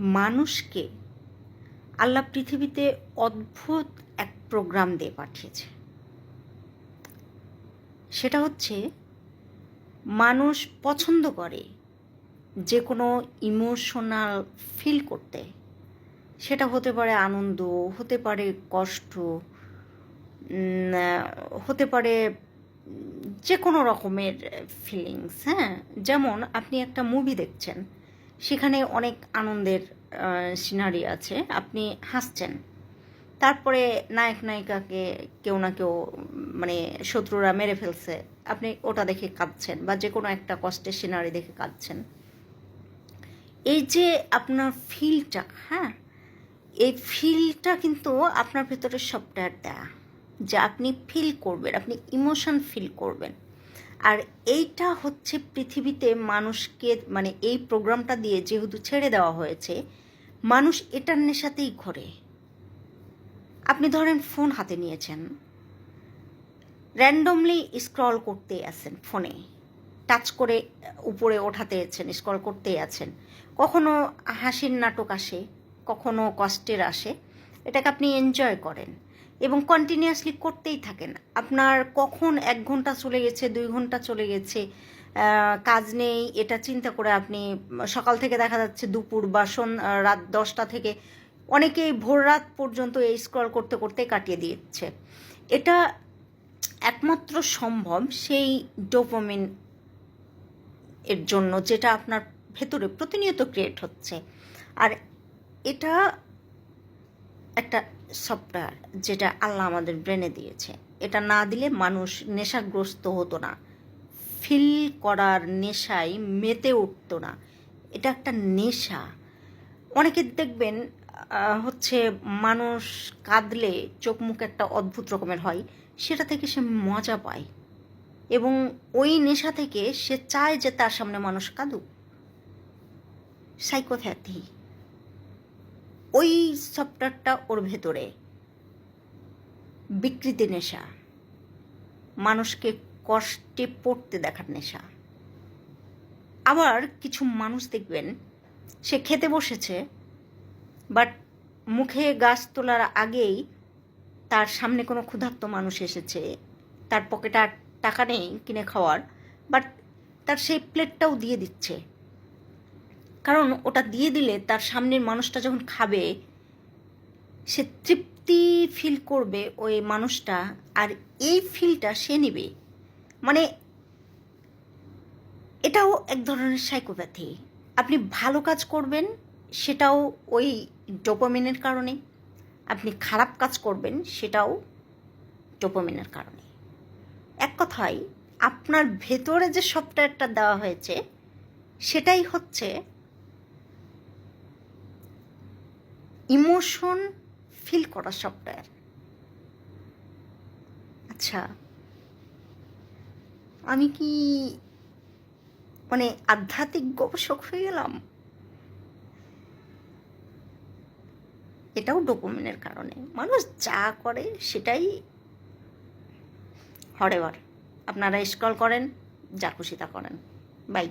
মানুষকে আল্লাহ পৃথিবীতে অদ্ভুত এক প্রোগ্রাম দিয়ে পাঠিয়েছে। সেটা হচ্ছে, মানুষ পছন্দ করে যে কোনো ইমোশনাল ফিল করতে। সেটা হতে পারে আনন্দ, হতে পারে কষ্ট হতে পারে যে কোনো রকমের ফিলিংস হ্যাঁ? যেমন আপনি একটা মুভি দেখছেন সেখানে অনেক আনন্দের সিনারি আছে। আপনি হাসছেন। তারপরে নায়ক নায়িকাকে কেউ না কেউ মানে শত্রুরা মেরে ফেলছে। আপনি ওটা দেখে কাঁদছেন বা যে কোনো একটা কষ্টের সিনারি দেখে কাঁদছেন। এই যে আপনার ফিলটা হ্যাঁ? এই ফিলটা কিন্তু আপনার ভেতরে সফটওয়্যার দেয়া। যে আপনি ফিল করবেন, আপনি ইমোশন ফিল করবেন। আর এইটা হচ্ছে পৃথিবীতে মানুষকে মানে এই প্রোগ্রামটা দিয়ে যেহেতু ছেড়ে দেওয়া হয়েছে, মানুষ এটার নেশাতেই ঘরে। আপনি ধরেন ফোন হাতে নিয়েছেন। র্যান্ডমলি স্ক্রল করতে আছেন ফোনে। টাচ করে উপরে ওঠাতে আছেন, স্ক্রল করতেই আছেন। কখনো হাসির নাটক আসে, কখনো কষ্টের আসে। এটাকে আপনি এনজয় করেন। এবং কন্টিনিউয়াসলি করতেই থাকেন। আপনার কখন এক ঘণ্টা চলে গেছে, দুই ঘণ্টা চলে গেছে কাজ নেই, এটা চিন্তা করে আপনি সকাল থেকে দেখা যাচ্ছে দুপুর বা সন, রাত দশটা থেকে অনেকেই ভোর রাত পর্যন্ত এই স্ক্রল করতে করতে কাটিয়ে দিচ্ছে। এটা একমাত্র সম্ভব সেই ডোপামিন এর জন্য যেটা আপনার ভেতরে প্রতিনিয়ত ক্রিয়েট হচ্ছে। আর এটা একটা সফটওয়্যার যেটা আল্লাহ আমাদের ব্রেনে দিয়েছে। এটা না দিলে মানুষ নেশাগ্রস্ত হতো না। ফিল করার নেশায় মেতে উঠতো না। এটা একটা নেশা। অনেকে দেখবেন হচ্ছে মানুষ কাঁদলে চোখ মুখ একটা অদ্ভুত রকমের হয়, সেটা থেকে সে মজা পায়। এবং ওই নেশা থেকে সে চায় যে তার সামনে মানুষ কাঁদুক। সাইকোথ্যাপি ওই সফটওয়্যারটা ওর ভেতরে। বিকৃতি নেশা। মানুষকে কষ্টে পড়তে দেখার নেশা। আবার কিছু মানুষ দেখবেন, সে খেতে বসেছে, বাট মুখে গাছ তোলার আগেই তার সামনে কোনো ক্ষুধার্ত মানুষ এসেছে। তার পকেটে আর টাকা নেই কিনে খাওয়ার, বাট তার সেই প্লেটটাও দিয়ে দিচ্ছে। কারণ ওটা দিয়ে দিলে তার সামনের মানুষটা যখন খাবে, সে তৃপ্তি ফিল করবে ওই মানুষটা আর এই ফিলটা সে নেবে। মানে এটাও এক ধরনের সাইকোপ্যাথি আপনি ভালো কাজ করবেন, সেটাও ওই ডোপামিনের কারণে। আপনি খারাপ কাজ করবেন, সেটাও ডোপামিনের কারণে। এক কথায়, আপনার ভেতরে যে সফটওয়্যারটা দেওয়া হয়েছে, সেটাই হচ্ছে ইমোশন ফিল করা সফটওয়্যার আচ্ছা আমি কি মানে আধ্যাত্মিক গবেষক হয়ে গেলাম? এটাও ডোপামিনের কারণে। মানুষ যা করে সেটাই হরেবার আপনারা স্ক্রল করেন যা খুশি তা করেন। বাই